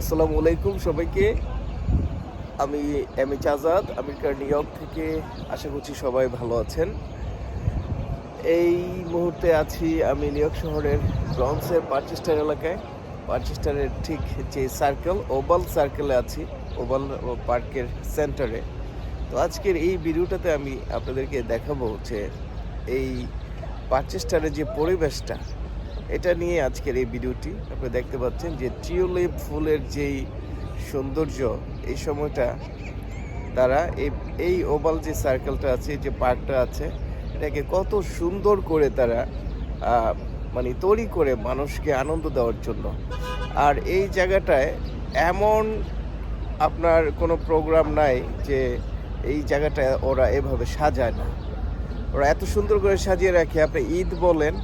আসসালামু আলাইকুম সবাইকে। আমি এম এইচ আজাদ আমেরিকার নিউ ইয়র্ক থেকে। আশা করছি সবাই ভালো আছেন। এই মুহূর্তে আছি আমি নিউ ইয়র্ক শহরের ব্রন্সের পার্চেস্টার এলাকায়। পার্চেস্টারের ঠিক যে সার্কেল ওভাল সার্কেলে আছি ওভাল পার্কের সেন্টারে তো আজকের এই ভিডিওটাতে আমি আপনাদেরকে দেখাবো যে এই পার্চেস্টারের যে পরিবেশটা এটা নিয়ে আজকের এই ভিডিওটি আপনি দেখতে পাচ্ছেন যে টিউলিপ ফুলের যেই সৌন্দর্য, এই সময়টা তারা এই এই ওভাল যে সার্কেলটা আছে, যে পার্কটা আছে, এটাকে কত সুন্দর করে তারা মানে তৈরি করে মানুষকে আনন্দ দেওয়ার জন্য। আর এই জায়গাটায় এমন আপনার কোনো প্রোগ্রাম নাই যে এই জায়গাটা ওরা এভাবে সাজায় না। ওরা এত সুন্দর করে সাজিয়ে রাখে। আপনি ঈদ বলেন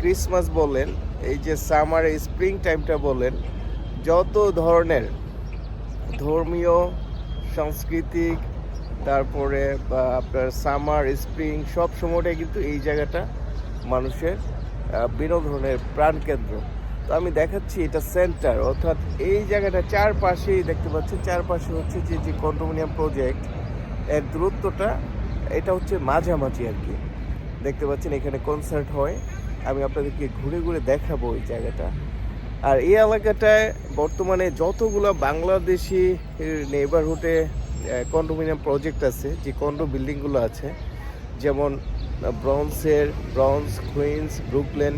ক্রিসমাস বলেন, এই যে সামার স্প্রিং টাইমটা বলেন, যত ধরনের ধর্মীয়, সাংস্কৃতিক, তারপরে বা আপনার সামার স্প্রিং সব সময়টাই কিন্তু এই জায়গাটা মানুষের বিনোদনের প্রাণকেন্দ্র। তো আমি দেখাচ্ছি এটা সেন্টার অর্থাৎ এই জায়গাটা চারপাশেই দেখতে পাচ্ছেন, চারপাশে হচ্ছে যে যে কন্ডোমিনিয়াম প্রজেক্ট এর দূরত্বটা, এটা হচ্ছে মাঝামাঝি আর কি। দেখতে পাচ্ছেন এখানে কনসার্ট হয়। আমি আপনাদেরকে ঘুরে ঘুরে দেখাবো এই জায়গাটা। আর এই এলাকাটায় বর্তমানে যতগুলো বাংলাদেশি নেইবারহুডে কন্ডোমিনিয়াম প্রজেক্ট আছে, যে কন্ডো বিল্ডিংগুলো আছে, যেমন ব্রন্সের ব্রন্স কুইন্স ব্রুকলেন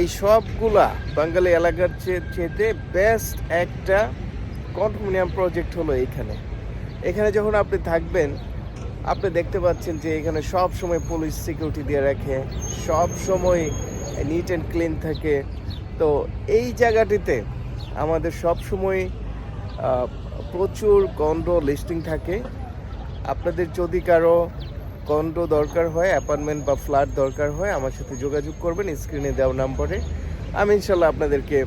এই সবগুলা বাঙালি এলাকার চেয়ে বেস্ট একটা কন্ডোমিনিয়াম প্রজেক্ট হলো এইখানে এখানে যখন আপনি থাকবেন আপনি দেখতে পাচ্ছেন যে এখানে সব সময় পুলিশ সিকিউরিটি দিয়ে রাখে, সব সময় নিট অ্যান্ড ক্লিন থাকে। তো এই জায়গাটিতে আমাদের সব সময় প্রচুর কন্ডো লিস্টিং থাকে। আপনাদের যদি কারও কন্ডো দরকার হয় অ্যাপার্টমেন্ট বা ফ্ল্যাট দরকার হয়, আমার সাথে যোগাযোগ করবেন স্ক্রিনে দেওয়া নম্বরে। আমি ইনশাল্লাহ আপনাদেরকে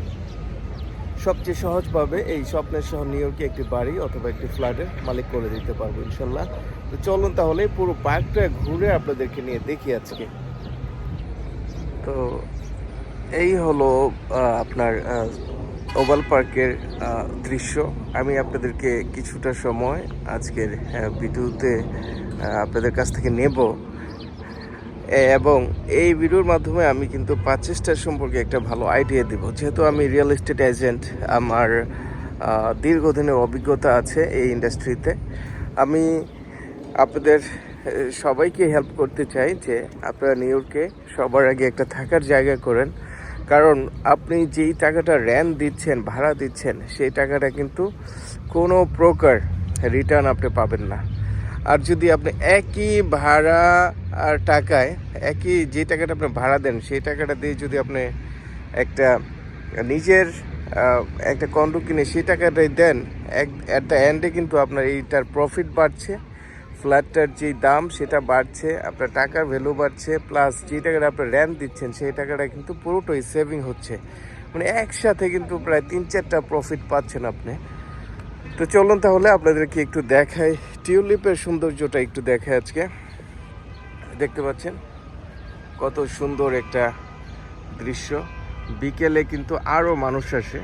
সবচেয়ে সহজভাবে এই স্বপ্নের শহর নিউ ইয়র্কে একটি বাড়ি অথবা একটি ফ্ল্যাটের মালিক করে দিতে পারব ইনশাল্লাহ তো চলুন তাহলে পুরো পার্কটা ঘুরে আপনাদেরকে নিয়ে দেখি আজকে। তো এই হলো আপনার ওভাল পার্কের দৃশ্য। আমি আপনাদেরকে কিছুটা সময় আজকের ভিডিওতে আপনাদের কাছ থেকে নেব। এবং এই ভিডিওর মাধ্যমে আমি কিন্তু পারচেসটার সম্পর্কে একটা ভালো আইডিয়া দিব। যেহেতু আমি রিয়েল এস্টেট এজেন্ট আমার দীর্ঘদিনের অভিজ্ঞতা আছে এই ইন্ডাস্ট্রিতে আমি আপনাদের সবাইকে হেল্প করতে চাই যে আপনারা নিউ ইয়র্কে সবার আগে একটা থাকার জায়গা করেন। কারণ আপনি যেই টাকাটা র্যান্ট দিচ্ছেন, ভাড়া দিচ্ছেন, সেই টাকাটা কিন্তু কোনো প্রকার রিটার্ন আপনি পাবেন না। আর যদি আপনি একই ভাড়া আর টাকায়, একই যে টাকাটা আপনি ভাড়া দেন, সেই টাকাটা দিয়ে যদি আপনি একটা নিজের একটা কন্ডো কিনে সেই টাকাটাই দেন, এক অ্যাট দ্য এন্ডে কিন্তু আপনার এইটার প্রফিট বাড়ছে। ফ্ল্যাটটার যে দাম, সেটা বাড়ছে, আপনার টাকার ভ্যালু বাড়ছে প্লাস যে টাকাটা আপনার র্যান্ট দিচ্ছেন, সেই টাকাটা কিন্তু পুরোটাই সেভিং হচ্ছে। মানে একসাথে কিন্তু প্রায় তিন চারটা প্রফিট পাচ্ছেন আপনি। তো চলুন তাহলে আপনাদেরকে একটু দেখাই, টিউলিপের সৌন্দর্যটা একটু দেখাই আজকে। দেখতে পাচ্ছেন, কত সুন্দর একটা দৃশ্য। বিকেলে কিন্তু আরও মানুষ আসে।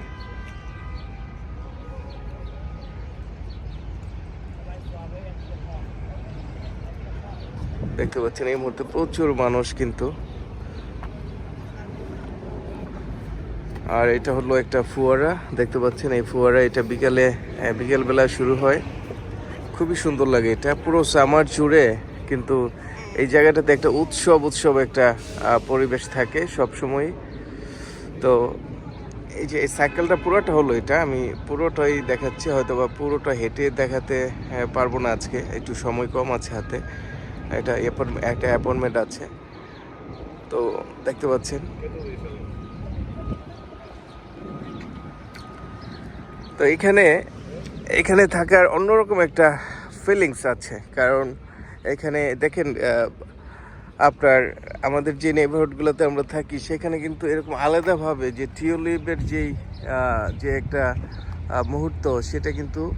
দেখতে পাচ্ছেন এই মুহূর্তে প্রচুর মানুষ কিন্তু। আর এটা হলো একটা ফুয়ারা দেখতে পাচ্ছেন এই ফুয়ারা এটা বিকালে আহ, বিকেলবেলা শুরু হয়। খুবই সুন্দর লাগে এটা পুরো সামার জুড়ে কিন্তু এই জায়গাটাতে একটা উৎসব উৎসব একটা পরিবেশ থাকে সব সময় তো এই যে এই সাইকেলটা পুরোটা হলো এটা আমি পুরোটাই দেখাচ্ছি হয়তো বা পুরোটা হেঁটে দেখাতে আহ, পারব না আজকে একটু সময় কম আছে হাতে। Appointment- একটা অ্যাপয়েন্টমেন্ট আছে। তো দেখতে পাচ্ছেন। তো এখানে এখানে থাকার অন্যরকম একটা ফিলিংস আছে। কারণ এখানে দেখেন আপনার আমাদের যে নেইবারহুডগুলোতে আমরা থাকি, সেখানে কিন্তু এরকম আলাদাভাবে যে টিউলিপের যেই যে একটা মুহূর্ত, সেটা কিন্তু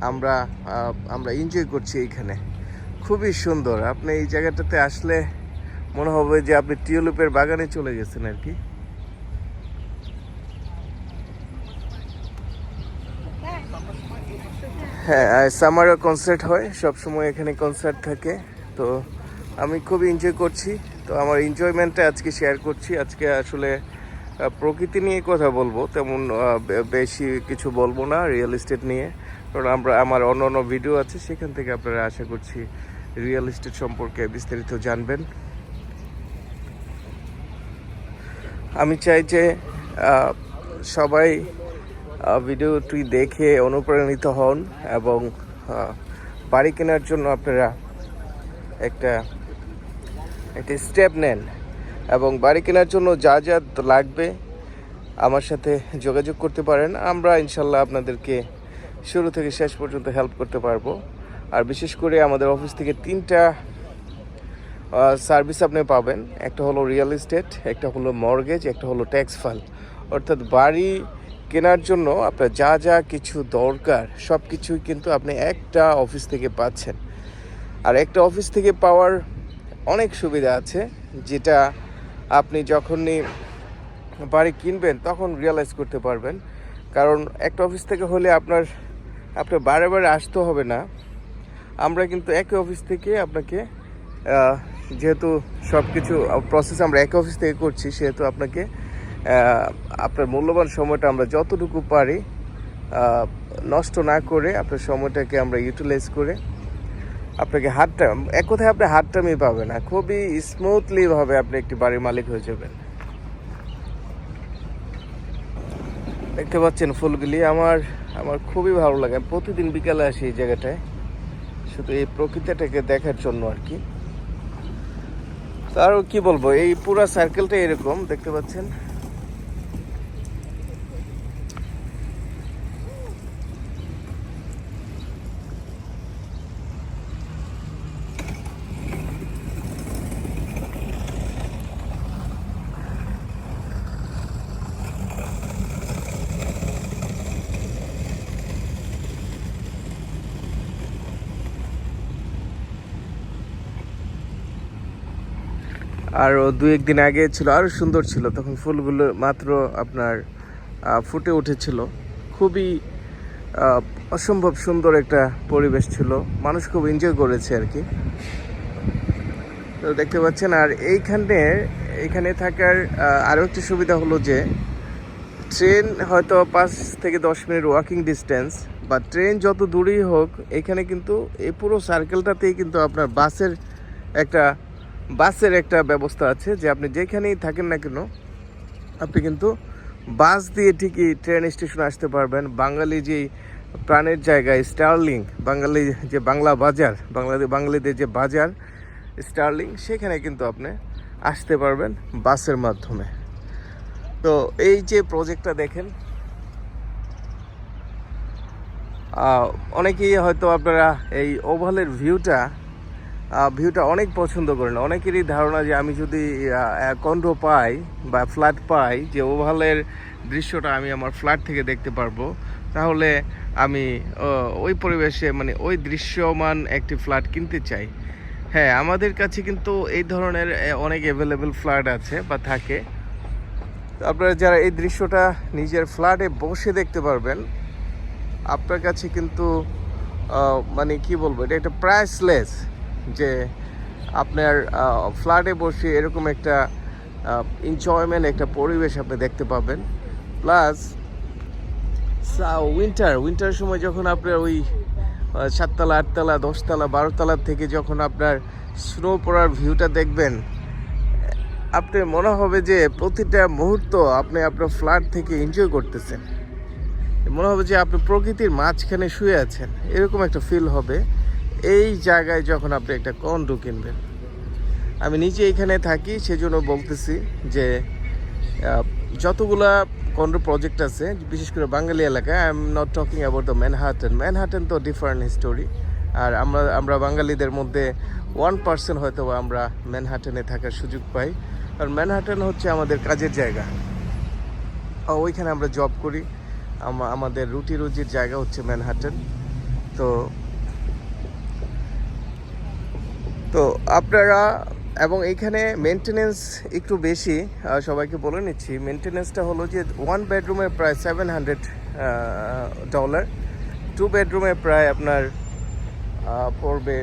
আমরা আমরা এনজয় করছি এইখানে খুবই সুন্দর। আপনি এই জায়গাটাতে আসলে মনে হবে যে আপনি টিউলিপের বাগানে চলে গেছেন আর কি। হ্যাঁ সামারও কনসার্ট হয় সব সময় এখানে কনসার্ট থাকে। তো আমি খুব এনজয় করছি। তো আমার এনজয়মেন্টটা আজকে শেয়ার করছি। আজকে আসলে প্রকৃতি নিয়ে কথা বলব। তেমন বেশি কিছু বলব না রিয়েল এস্টেট নিয়ে। কারণ আমরা, আমার অন্য অন্য ভিডিও আছে, সেখান থেকে আপনারা আশা করছি রিয়েল এস্টেট সম্পর্কে বিস্তারিত জানবেন। আমি চাই যে সবাই ভিডিওটি দেখে অনুপ্রাণিত হন এবং বাড়ি কেনার জন্য আপনারা একটা একটা স্টেপ নেন এবং বাড়ি কেনার জন্য যা যা লাগবে আমার সাথে যোগাযোগ করতে পারেন। আমরা ইনশাল্লাহ আপনাদেরকে শুরু থেকে শেষ পর্যন্ত হেল্প করতে পারব। আর বিশেষ করে আমাদের অফিস থেকে তিনটা সার্ভিস আপনি পাবেন। একটা হলো রিয়েল এস্টেট একটা হলো মর্গেজ একটা হলো ট্যাক্স ফাইল অর্থাৎ বাড়ি কেনার জন্য আপনার যা যা কিছু দরকার সব কিছুই কিন্তু আপনি একটা অফিস থেকে পাচ্ছেন। আর একটা অফিস থেকে পাওয়ার অনেক সুবিধা আছে, যেটা আপনি যখনই বাড়ি কিনবেন, তখন রিয়েলাইজ করতে পারবেন। কারণ একটা অফিস থেকে হলে আপনার আপনার বারে বারে আসতে হবে না। আমরা কিন্তু একই অফিস থেকে আপনাকে যেহেতু সব কিছু প্রসেস আমরা একই অফিস থেকে করছি, সেহেতু আপনাকে আপনার মূল্যবান সময়টা আমরা যতটুকু পারি নষ্ট না করে আপনার সময়টাকে আমরা ইউটিলাইজ করে আপনাকে হাতটা, এক কথায় আপনি হাতটামি পাবেন না, খুবই স্মুথলিভাবে আপনি একটি বাড়ির মালিক হয়ে যাবেন। দেখতে পাচ্ছেন ফুলগুলি, আমার আমার খুবই ভালো লাগে প্রতিদিন বিকালে আসি এই জায়গাটায়। শুধু এই প্রকৃতিটাকে দেখার জন্য আর কি। তো আরও কি বলব? এই পুরা সার্কেলটা এরকম, দেখতে পাচ্ছেন? আর ও দু একদিন আগে ছিল আরও সুন্দর ছিল। তখন ফুলগুলো মাত্র আপনার ফুটে উঠেছিল। খুবই অসম্ভব সুন্দর একটা পরিবেশ ছিল। মানুষ খুব এনজয় করেছে আর কি। তো দেখতে পাচ্ছেন, আর এইখানে, এখানে থাকার আরও একটি সুবিধা হলো যে, ট্রেন হয়তো পাঁচ থেকে দশ মিনিট ওয়াকিং ডিস্টেন্স বা ট্রেন যত দূরেই হোক, এখানে কিন্তু, এই পুরো সার্কেলটাতেই কিন্তু আপনার বাসের একটা বাসের একটা ব্যবস্থা আছে যে আপনি যেখানেই থাকেন না কেন, আপনি কিন্তু বাস দিয়ে ঠিকই ট্রেন স্টেশনে আসতে পারবেন। বাঙালি যেই প্রাণের জায়গায় স্টার্লিং, বাঙালি যে বাংলা বাজার বাংলাদেশ বাঙালিদের যে বাজার, স্টার্লিং, সেখানে কিন্তু আপনি আসতে পারবেন বাসের মাধ্যমে। তো এই যে প্রজেক্টটা দেখেন অনেকেই হয়তো আপনারা এই ওভালের ভিউটা ভিউটা অনেক পছন্দ করেন। অনেকেরই ধারণা যে আমি যদি কন্ডো পাই বা ফ্ল্যাট পাই, যে ওভালের দৃশ্যটা আমি আমার ফ্ল্যাট থেকে দেখতে পারব, তাহলে আমি ওই পরিবেশে মানে ওই দৃশ্যমান একটি ফ্ল্যাট কিনতে চাই। হ্যাঁ আমাদের কাছে কিন্তু এই ধরনের অনেক অ্যাভেলেবেল ফ্ল্যাট আছে বা থাকে। আপনারা যারা এই দৃশ্যটা নিজের ফ্ল্যাটে বসে দেখতে পারবেন, আপনার কাছে কিন্তু মানে কি বলব, এটা একটা প্রাইসলেস যে আপনার ফ্ল্যাটে বসে এরকম একটা এনজয়মেন্ট একটা পরিবেশ আপনি দেখতে পাবেন। প্লাস উইন্টার উইন্টার সময় যখন আপনার ওই সাততলা, আটতলা, দশতলা, বারোতলা থেকে যখন আপনার স্নো পড়ার ভিউটা দেখবেন, আপনি মনে হবে যে প্রতিটা মুহূর্ত আপনি আপনার ফ্ল্যাট থেকে এনজয় করতেছেন। মনে হবে যে আপনি প্রকৃতির মাঝখানে শুয়ে আছেন। এরকম একটা ফিল হবে। এই জায়গায় যখন আপনি একটা কন্ডো কিনবেন, আমি নিজে এখানে থাকি, সেজন্য বলতেছি যে যতগুলা কন্ডো প্রজেক্ট আছে, বিশেষ করে বাঙালি এলাকায় I am not talking about the Manhattan Manhattan তো ডিফারেন্ট হিস্টোরি আর আমরা আমরা বাঙালিদের মধ্যে ওয়ান পার্সেন্ট হয়তো আমরা ম্যানহাটনে থাকার সুযোগ পাই। আর ম্যানহাটন হচ্ছে আমাদের কাজের জায়গা। ওইখানে আমরা জব করি। আমাদের রুটি রুজির জায়গা হচ্ছে ম্যানহাটন তো তো আপনারা এবং এইখানে মেনটেনেন্স একটু বেশি সবাইকে বলে নিচ্ছি। মেনটেনেন্সটা হলো যে ওয়ান বেডরুমের প্রায় সেভেন হান্ড্রেড ডলার টু বেডরুমে প্রায় আপনার পড়বে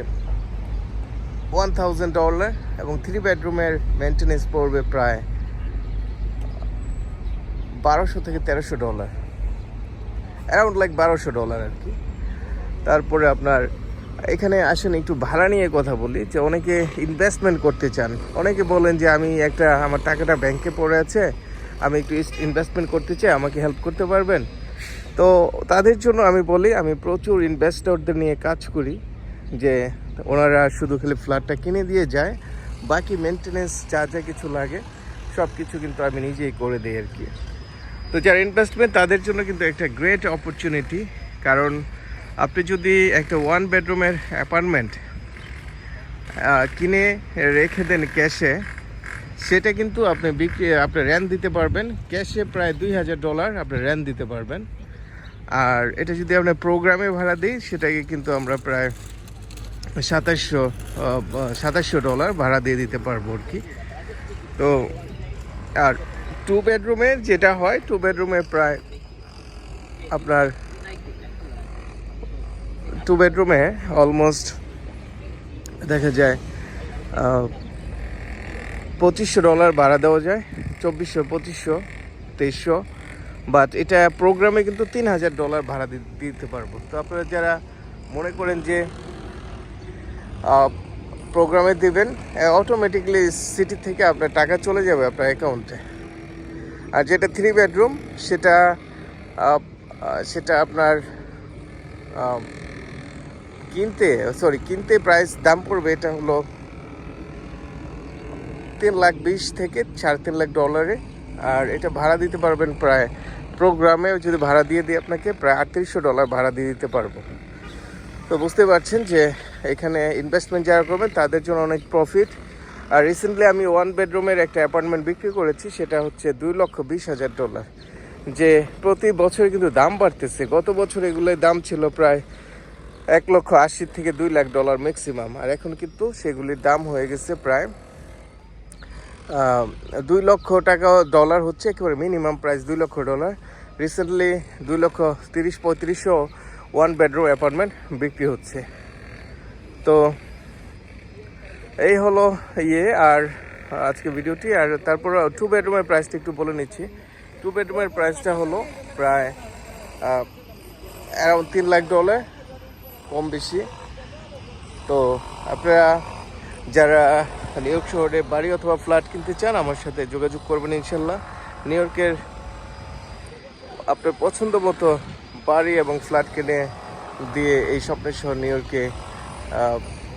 ওয়ান থাউজেন্ড ডলার এবং থ্রি বেডরুমের মেনটেনেন্স পড়বে প্রায় বারোশো থেকে তেরোশো ডলার অ্যারাউন্ড লাইক বারোশো ডলার আর কি। তারপরে আপনার এখানে আসেন একটু ভাড়া নিয়ে কথা বলি, যে অনেকে ইনভেস্টমেন্ট করতে চান। অনেকে বলেন যে আমি একটা, আমার টাকাটা ব্যাংকে পড়ে আছে, আমি একটু ইনভেস্টমেন্ট করতে চাই, আমাকে হেল্প করতে পারবেন? তো তাদের জন্য আমি বলি, আমি প্রচুর ইনভেস্টরদের নিয়ে কাজ করি, যে ওনারা শুধু খালি ফ্ল্যাটটা কিনে দিয়ে যায়, বাকি মেনটেনেন্স যা যা কিছু লাগে সব কিছু কিন্তু আমি নিজেই করে দিই আর কি। তো যারা ইনভেস্টমেন্ট তাদের জন্য কিন্তু একটা গ্রেট অপরচুনিটি কারণ আপনি যদি একটা ওয়ান বেডরুমের অ্যাপার্টমেন্ট কিনে রেখে দেন ক্যাশে সেটা কিন্তু আপনি বিক্রি, আপনি র্যান দিতে পারবেন। ক্যাশে প্রায় দুই হাজার ডলার আপনি র্যান দিতে পারবেন। আর এটা যদি আপনি প্রোগ্রামে ভাড়া দিই, সেটাকে কিন্তু আমরা প্রায় সাতাশশো সাতাশশো ডলার ভাড়া দিয়ে দিতে পারব আর কি। তো, আর টু বেডরুমের যেটা হয় টু বেডরুমে প্রায় আপনার টু বেডরুমে অলমোস্ট দেখা যায় পঁচিশশো ডলার ভাড়া দেওয়া যায়, চব্বিশশো, পঁচিশশো, তেইশশো বাট এটা প্রোগ্রামে কিন্তু তিন হাজার ডলার ভাড়া দিতে পারব। তো আপনারা যারা মনে করেন যে প্রোগ্রামে দিবেন অটোমেটিকলি সিটি থেকে আপনার টাকা চলে যাবে আপনার অ্যাকাউন্টে আর যেটা থ্রি বেডরুম সেটা সেটা আপনার কিনতে সরি কিনতে প্রাইস দাম পড়বে, এটা হলো তিন লাখ বিশ থেকে সাড়ে তিন লাখ ডলারে আর এটা ভাড়া দিতে পারবেন প্রায় প্রোগ্রামে যদি ভাড়া দিয়ে দিই আপনাকে, প্রায় আটত্রিশশো ডলার ভাড়া দিয়ে দিতে পারব। তো বুঝতে পারছেন যে এখানে ইনভেস্টমেন্ট যারা করবেন, তাদের জন্য অনেক প্রফিট আর রিসেন্টলি আমি ওয়ান বেডরুমের একটা অ্যাপার্টমেন্ট বিক্রি করেছি, সেটা হচ্ছে দুই লক্ষ বিশ হাজার ডলার যে প্রতি বছরে কিন্তু দাম বাড়তেছে। গত বছর এগুলোর দাম ছিল প্রায় এক লক্ষ আশি থেকে দুই লাখ ডলার ম্যাক্সিমাম আর এখন কিন্তু সেগুলির দাম হয়ে গেছে প্রায় দুই লক্ষ টাকা ডলার হচ্ছে, একেবারে মিনিমাম প্রাইস দুই লক্ষ ডলার রিসেন্টলি দুই লক্ষ তিরিশ পঁয়ত্রিশশো ওয়ান বেডরুম অ্যাপার্টমেন্ট বিক্রি হচ্ছে। তো এই হলো ইয়ে আর আজকে ভিডিওটি, আর তারপর টু বেডরুমের প্রাইসটা একটু বলে নিচ্ছি। টু বেডরুমের প্রাইসটা হলো প্রায় অ্যারাউন্ড তিন লাখ ডলার কম বেশি। তো আপনারা যারা নিউ ইয়র্ক শহরে বাড়ি অথবা ফ্ল্যাট কিনতে চান, আমার সাথে যোগাযোগ করবেন ইনশাল্লাহ। নিউ ইয়র্কের আপনার পছন্দ মতো বাড়ি এবং ফ্ল্যাট কিনে দিয়ে এই স্বপ্নের শহর নিউ ইয়র্কে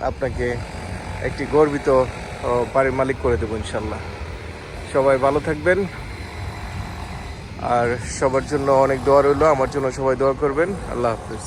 আপনাকে একটি গর্বিত বাড়ির মালিক করে দেবো ইনশাল্লাহ। সবাই ভালো থাকবেন। আর সবার জন্য অনেক দোয়া রইল। আমার জন্য সবাই দোয়া করবেন। আল্লাহ হাফিজ।